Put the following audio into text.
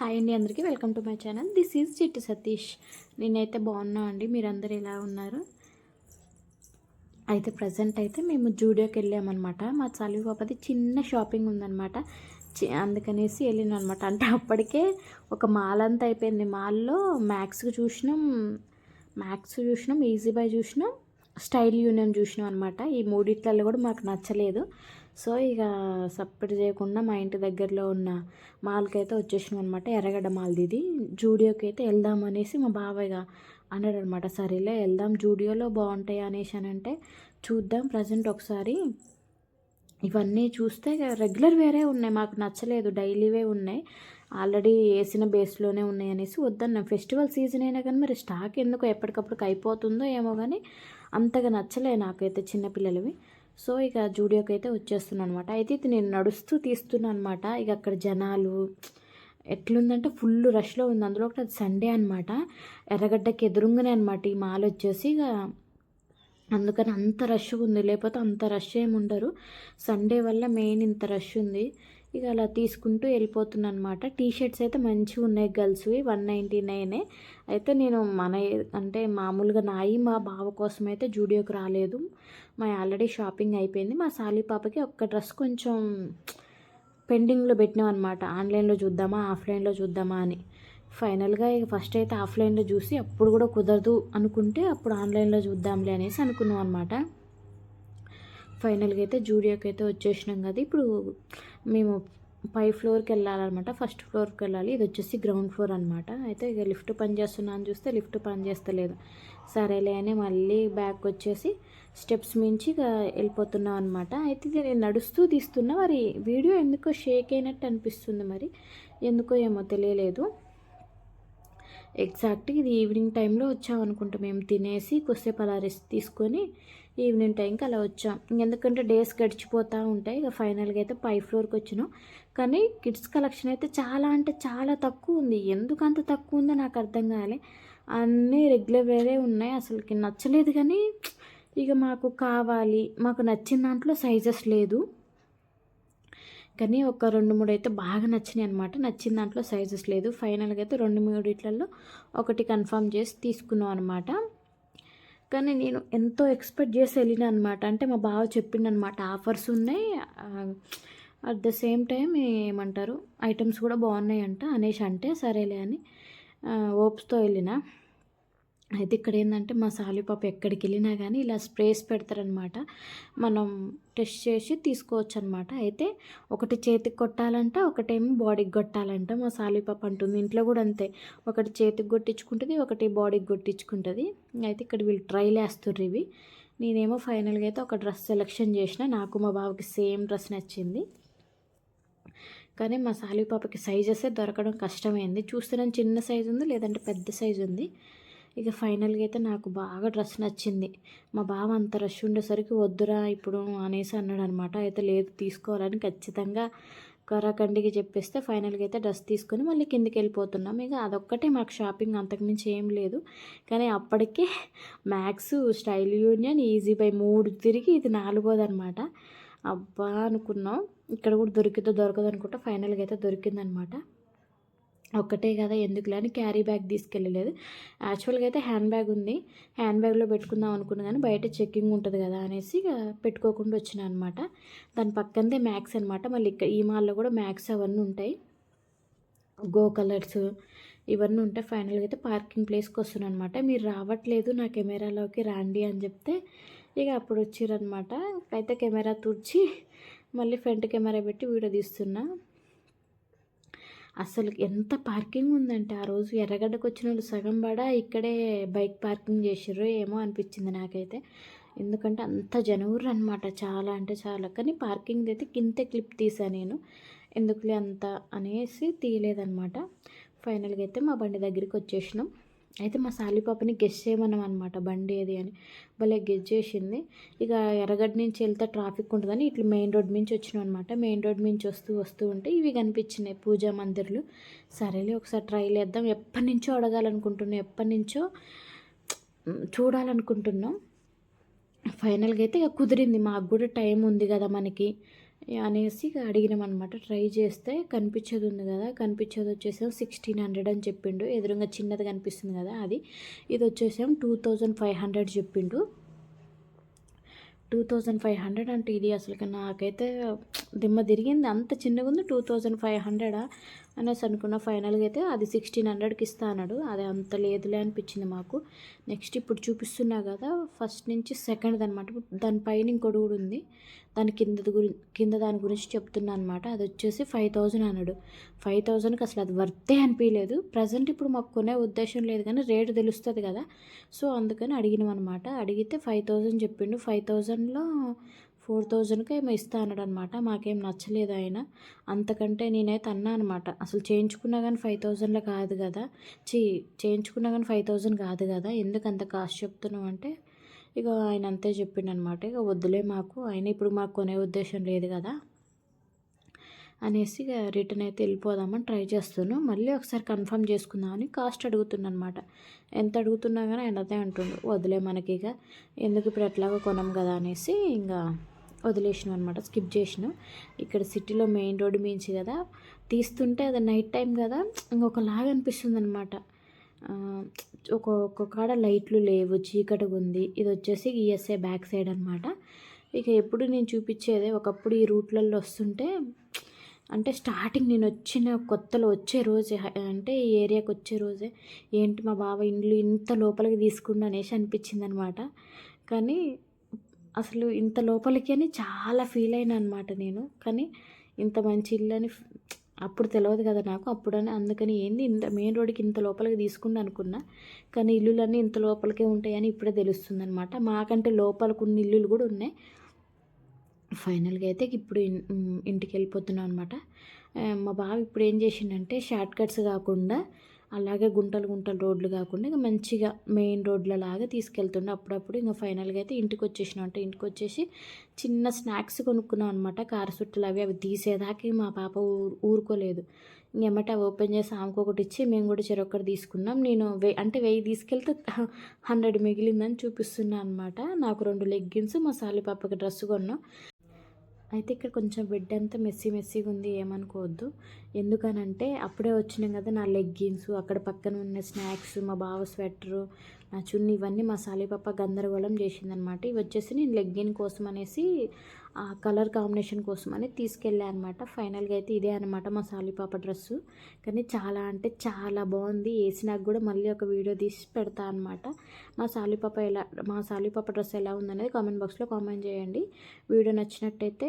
Hi అండి అందరికీ. Welcome to my channel. This is Chitti Satish. నేనైతే బాగున్నా అండి. మీరందరూ ఎలా ఉన్నారు? అయితే ప్రజెంట్ అయితే మేము జూడియోకి వెళ్ళామన్నమాట. మా చలివి పాపది చిన్న షాపింగ్ ఉందన్నమాట. చి- అందుకనేసి వెళ్ళినాం అనమాట అంటే అప్పటికే ఒక మాల్ అంతా అయిపోయింది. మాల్లో మ్యాక్స్ చూసినాం. మ్యాక్స్ చూసినాం. ఈజీ బై చూసినాం. స్టైల్ యూనియన్ చూసినాం అనమాట ఈ మూడిట్లలో కూడా మాకు నచ్చలేదు. సో ఇక సపోర్ట్ చేయకుండా మా ఇంటి దగ్గరలో ఉన్న మాల్కి అయితే వచ్చేసినాం అనమాట ఎర్రగడ్డ మాల్ది ఇది. జూడియోకి అయితే వెళ్దాం అనేసి మా బాబాయ్గా అన్నాడు అనమాట సరేలే వెళ్దాం జూడియోలో బాగుంటాయి అనేసి అని అంటే చూద్దాం ప్రజెంట్ ఒకసారి. ఇవన్నీ చూస్తే రెగ్యులర్ వేరే ఉన్నాయి మాకు నచ్చలేదు డైలీవే ఉన్నాయి. ఆల్రెడీ వేసిన బేస్లోనే ఉన్నాయి అనేసి వద్దన్న. ఫెస్టివల్ సీజన్ అయినా కానీ మరి స్టాక్ ఎందుకు ఎప్పటికప్పుడు అయిపోతుందో ఏమో కానీ అంతగా నచ్చలే నాకైతే చిన్నపిల్లలవి సో ఇక జూడియోకి అయితే వచ్చేస్తున్నాను అనమాట అయితే ఇది నేను నడుస్తూ తీస్తున్నాను అనమాట ఇక అక్కడ జనాలు ఎట్లుందంటే ఫుల్ రష్లో ఉంది. అందులో ఒకటి అది సండే అనమాట ఎర్రగడ్డకి ఎదురుగానే అనమాట ఈ మాల్ వచ్చేసి. ఇక అందుకని అంత రష్ ఉంది. లేకపోతే అంత రష్ ఏమి ఉండరు సండే వల్ల మెయిన్ ఇంత రష్ ఉంది. ఇక అలా తీసుకుంటూ వెళ్ళిపోతున్నాను అనమాట టీ షర్ట్స్ అయితే మంచిగా ఉన్నాయి గర్ల్స్వి వన్ నైంటీ నైనే. అయితే నేను మన అంటే మామూలుగా నాయి మా బావ కోసం అయితే జూడియోకి రాలేదు. మా ఆల్రెడీ షాపింగ్ అయిపోయింది. మా సాలి పాపకి ఒక్క డ్రెస్ కొంచెం పెండింగ్లో పెట్టినాం అనమాట ఆన్లైన్లో చూద్దామా ఆఫ్లైన్లో చూద్దామా అని. ఫైనల్గా ఇక ఫస్ట్ అయితే ఆఫ్లైన్లో చూసి అప్పుడు కూడా కుదరదు అనుకుంటే అప్పుడు ఆన్లైన్లో చూద్దాంలే అనేసి అనుకున్నాం అనమాట ఫైనల్గా అయితే జూడియోకి అయితే వచ్చేసినాం కదా. ఇప్పుడు మేము పై ఫ్లోర్కి వెళ్ళాలన్నమాట. ఫస్ట్ ఫ్లోర్కి వెళ్ళాలి. ఇది వచ్చేసి గ్రౌండ్ ఫ్లోర్ అనమాట అయితే ఇక లిఫ్ట్ పనిచేస్తున్నా అని చూస్తే లిఫ్ట్ పని చేస్తలేదు. సరేలే అని మళ్ళీ బ్యాక్ వచ్చేసి స్టెప్స్ మించి ఇక వెళ్ళిపోతున్నాం అనమాట అయితే ఇది నేను నడుస్తూ తీస్తున్నా. మరి వీడియో ఎందుకో షేక్ అయినట్టు అనిపిస్తుంది మరి. ఎందుకో ఏమో తెలియలేదు. ఎగ్జాక్ట్ ఇది ఈవినింగ్ టైంలో వచ్చామనుకుంటాం. మేము తినేసి కొద్దిసేపు అలా రెస్ట్ తీసుకొని ఈవినింగ్ టైంకి అలా వచ్చాం. ఎందుకంటే డేస్ గడిచిపోతూ ఉంటాయి. ఇక ఫైనల్గా అయితే పై ఫ్లోర్కి వచ్చినాం. కానీ కిడ్స్ కలెక్షన్ అయితే చాలా అంటే చాలా తక్కువ ఉంది. ఎందుకు అంత తక్కువ ఉందో నాకు అర్థం కాలే. అన్నీ రెగ్యులర్ వేరే ఉన్నాయి. అసలుకి నచ్చలేదు కానీ ఇక మాకు కావాలి. మాకు నచ్చిన దాంట్లో సైజెస్ లేదు. కానీ ఒక రెండు మూడు అయితే బాగా నచ్చినాయి అనమాట నచ్చిన దాంట్లో సైజెస్ లేదు. ఫైనల్గా అయితే రెండు మూడిట్లలో ఒకటి కన్ఫర్మ్ చేసి తీసుకున్నాం అనమాట కానీ నేను ఎంతో ఎక్స్పెక్ట్ చేసి వెళ్ళిన అనమాట అంటే మా బావ చెప్పిండనమాట ఆఫర్స్ ఉన్నాయి. అట్ ద సేమ్ టైం ఏమంటారు ఐటమ్స్ కూడా బాగున్నాయి అంట అనేసి అంటే సరేలే అని ఓప్స్తో వెళ్ళిన. అయితే ఇక్కడ ఏంటంటే మా సాలిపాప ఎక్కడికి వెళ్ళినా కానీ ఇలా స్ప్రేస్ పెడతారనమాట. మనం టెస్ట్ చేసి తీసుకోవచ్చు అనమాట అయితే ఒకటి చేతికి కొట్టాలంట ఒకటేమో బాడీకి కొట్టాలంట. మా సాలిపాప అంటుంది ఇంట్లో కూడా అంతే. ఒకటి చేతికి కొట్టించుకుంటుంది ఒకటి బాడీకి కొట్టించుకుంటుంది. అయితే ఇక్కడ వీళ్ళు ట్రైల్ వేస్తుర్రు ఇవి. నేనేమో ఫైనల్గా అయితే ఒక డ్రెస్ సెలెక్షన్ చేసిన. నాకు మా బావకి సేమ్ డ్రెస్ నచ్చింది. కానీ మా సాలిపాపకి సైజెసే దొరకడం కష్టమైంది. చూస్తున్నాను చిన్న సైజు ఉంది లేదంటే పెద్ద సైజు ఉంది. ఇక ఫైనల్గా అయితే నాకు బాగా డ్రెస్ నచ్చింది. మా బావ అంత రష్ ఉండేసరికి వద్దురా ఇప్పుడు అనేసి అన్నాడు అనమాట అయితే లేదు తీసుకోవాలని ఖచ్చితంగా కరాకండికి చెప్పేస్తే ఫైనల్గా అయితే డ్రెస్ తీసుకొని మళ్ళీ కిందికి వెళ్ళిపోతున్నాం. ఇక అదొక్కటే మాకు షాపింగ్ అంతకుమించి ఏం లేదు. కానీ అప్పటికే Max Style Union Easy Buy మూడు తిరిగి ఇది నాలుగోది అనమాట అబ్బా అనుకున్నాం. ఇక్కడ కూడా దొరికితే దొరకదు అనుకుంటా ఫైనల్గా అయితే దొరికిందనమాట. ఒక్కటే కదా ఎందుకులే అని క్యారీ బ్యాగ్ తీసుకెళ్ళలేదు. యాక్చువల్గా అయితే హ్యాండ్ బ్యాగ్ ఉంది. హ్యాండ్ బ్యాగ్లో పెట్టుకుందాం అనుకున్నా కానీ బయట చెక్కింగ్ ఉంటుంది కదా అనేసి ఇక పెట్టుకోకుండా వచ్చిన అనమాట దాని పక్కనదే మ్యాక్స్ అనమాట మళ్ళీ ఇక్కడ ఈ మాల్లో కూడా మ్యాక్స్ అవన్నీ ఉంటాయి. గో కలర్స్ ఇవన్నీ ఉంటాయి ఫైనల్గా అయితే పార్కింగ్ ప్లేస్కి వస్తున్నాను అనమాట మీరు రావట్లేదు నా కెమెరాలోకి రాండి అని చెప్తే ఇక అప్పుడు వచ్చిరనమాట అయితే కెమెరా తుడిచి మళ్ళీ ఫ్రంట్ కెమెరా పెట్టి వీడియో తీస్తున్నా. అసలు ఎంత పార్కింగ్ ఉందంటే ఆ రోజు ఎర్రగడ్డకు వచ్చిన వాళ్ళు సగం పడా ఇక్కడే బైక్ పార్కింగ్ చేసిర్రు ఏమో అనిపించింది నాకైతే. ఎందుకంటే అంత జనూరు అనమాట చాలా అంటే చాలా. కానీ పార్కింగ్ అయితే కింద క్లిప్ తీసా నేను. ఎందుకులే అంత అనేసి తీయలేదన్నమాట. ఫైనల్గా అయితే మా బండి దగ్గరికి వచ్చేసినాం అయితే మా సాలిపాపని గెస్ చేయమన్నాం అనమాట బండి ఏది అని. భలే గెస్ చేసింది. ఇక ఎర్రగడ్డ నుంచి వెళ్తే ట్రాఫిక్ ఉంటుందని ఇట్లా మెయిన్ రోడ్ నుంచి వచ్చినాం అనమాట మెయిన్ రోడ్ నుంచి వస్తూ వస్తూ ఉంటే ఇవి కనిపించినాయి పూజా మందిర్లు. సరేలే ఒకసారి ట్రై చేద్దాం. ఎప్పటి నుంచో అడగాలనుకుంటున్నాం. ఎప్పటి నుంచో చూడాలనుకుంటున్నాం. ఫైనల్గా అయితే ఇక కుదిరింది. మాకు కూడా టైం ఉంది కదా మనకి. అనేసి అడిగినాం అనమాట ట్రై చేస్తే కనిపించేది ఉంది కదా. కనిపించేది వచ్చేసాం సిక్స్టీన్ హండ్రెడ్ అని చెప్పిండు. ఎదురుగా చిన్నది కనిపిస్తుంది కదా అది. ఇది వచ్చేసాం టూ థౌజండ్ ఫైవ్ హండ్రెడ్ చెప్పిండు. టూ థౌజండ్ ఫైవ్ హండ్రెడ్ అంటే ఇది అసలు నాకైతే దిమ్మ తిరిగింది. అంత చిన్నగా ఉంది టూ థౌజండ్ ఫైవ్ హండ్రెడా అనేసి అనుకున్న ఫైనల్గా అయితే అది సిక్స్టీన్ హండ్రెడ్కి ఇస్తా అన్నాడు. అది అంత లేదులే అనిపించింది మాకు. నెక్స్ట్ ఇప్పుడు చూపిస్తున్నా కదా ఫస్ట్ నుంచి సెకండ్ అనమాట దానిపైన ఇంకోటి కూడా ఉంది. దాని కింద గురి కింద దాని గురించి చెప్తున్నా అనమాట అది వచ్చేసి ఫైవ్ థౌజండ్ అన్నాడు. ఫైవ్ థౌజండ్కి అసలు అది వర్తే అనిపించలేదు ప్రజెంట్ ఇప్పుడు మాకు కొనే ఉద్దేశం లేదు కానీ రేటు తెలుస్తుంది కదా. సో అందుకని అడిగినాం అనమాట అడిగితే ఫైవ్ థౌజండ్ చెప్పిండు. ఫైవ్ థౌజండ్లో ఫోర్ థౌజండ్కి ఏమో ఇస్తా అన్నాడు అనమాట మాకేం నచ్చలేదు ఆయన. అంతకంటే నేనైతే అన్నా అనమాట అసలు చేయించుకున్నా కానీ ఫైవ్ థౌజండ్లో కాదు కదా. చే చేయించుకున్నా కానీ ఫైవ్ థౌజండ్ కాదు కదా. ఎందుకు అంత కాస్ట్ చెప్తున్నావు అంటే ఇక ఆయన అంతే చెప్పిండనమాట. ఇక వద్దులే మాకు. ఆయన ఇప్పుడు మాకు కొనే ఉద్దేశం లేదు కదా. అనేసి ఇక రిటర్న్ అయితే వెళ్ళిపోదామని ట్రై చేస్తున్నాను మళ్ళీ ఒకసారి కన్ఫర్మ్ చేసుకుందామని కాస్ట్ అడుగుతున్నా అనమాట ఎంత అడుగుతున్నా కానీ ఆయన అదే అంటుండు. వదిలే మనకి ఇక ఎందుకు ఇప్పుడు ఎట్లాగో కొనం కదా అనేసి ఇంకా వదిలేసినాం అనమాట స్కిప్ చేసినాం. ఇక్కడ సిటీలో మెయిన్ రోడ్డు మించి కదా తీస్తుంటే అది నైట్ టైం కదా ఇంకొకలాగా అనిపిస్తుంది అనమాట ఒక ఒక కాడ లైట్లు లేవు చీకటిగా ఉంది ఇది వచ్చేసి ఈఎస్ఐ బ్యాక్ సైడ్ అనమాట ఇక ఎప్పుడు నేను చూపించేదే ఒకప్పుడు ఈ రూట్లలో వస్తుంటే అంటే స్టార్టింగ్ నేను వచ్చిన కొత్తలో వచ్చే రోజే అంటే ఈ ఏరియాకి వచ్చే రోజే ఏంటి మా బావ ఇండ్లు ఇంత లోపలికి తీసుకుండా అనేసి అనిపించింది అనమాట కానీ అసలు ఇంత లోపలికి అని చాలా ఫీల్ అయినా అనమాట నేను. కానీ ఇంత మంచి ఇల్లు అని అప్పుడు తెలియదు కదా నాకు అప్పుడని అందుకని ఏంది ఇంత మెయిన్ రోడ్కి ఇంత లోపలికి తీసుకుండా అనుకున్నా. కానీ ఇల్లులన్నీ ఇంత లోపలికే ఉంటాయని ఇప్పుడే తెలుస్తుంది అనమాట మాకంటే లోపలికి ఉన్న ఇల్లులు కూడా ఉన్నాయి. ఫైనల్గా అయితే ఇప్పుడు ఇంటికి వెళ్ళిపోతున్నాం అనమాట మా బావ ఇప్పుడు ఏం చేసిండంటే షార్ట్ కట్స్ కాకుండా అలాగే గుంటలు గుంటలు రోడ్లు కాకుండా ఇంకా మంచిగా మెయిన్ రోడ్ల లాగా తీసుకెళ్తుండే. అప్పుడప్పుడు ఇంకా ఫైనల్గా అయితే ఇంటికి వచ్చేసినాం అంటే ఇంటికి వచ్చేసి చిన్న స్నాక్స్ కొనుక్కున్నాం అనమాట కార చుట్టలు అవి అవి తీసేదాకా మా పాప ఊరుకోలేదు. ఇంకెమ్మట ఓపెన్ చేసి ఆమెకు ఒకటి ఇచ్చి మేము కూడా చెరొక్కటి తీసుకున్నాం. నేను వె అంటే వెయ్యి తీసుకెళ్తే హండ్రెడ్ మిగిలిందని చూపిస్తున్నా అనమాట నాకు రెండు లెగ్గిన్స్ మా సాలి పాపకి డ్రెస్ కొన్నాం. అయితే ఇక్కడ కొంచెం బెడ్ అంతా మెస్సీ మెస్సీగా ఉంది ఏమనుకోవద్దు. ఎందుకనంటే అప్పుడే వచ్చినాం కదా నా లెగ్గిన్స్ అక్కడ పక్కన ఉన్న స్నాక్స్ మా బావ స్వెటరు నా చున్ని ఇవన్నీ మా సాలిపప్ప గందరగోళం చేసిందనమాట. ఇవి వచ్చేసి నేను లెగ్గిన్ కోసం అనేసి ఆ కలర్ కాంబినేషన్ కోసం అని తీసుకెళ్ళా అనమాట. ఫైనల్గా అయితే ఇదే అనమాట మా సాలిపాప డ్రెస్సు కానీ చాలా అంటే చాలా బాగుంది. వేసినాక కూడా మళ్ళీ ఒక వీడియో తీసి పెడతా అనమాట. మా సాలిపాప ఎలా మా సాలిపాప డ్రెస్ ఎలా ఉందనేది కామెంట్ బాక్స్లో కామెంట్ చేయండి. వీడియో నచ్చినట్టయితే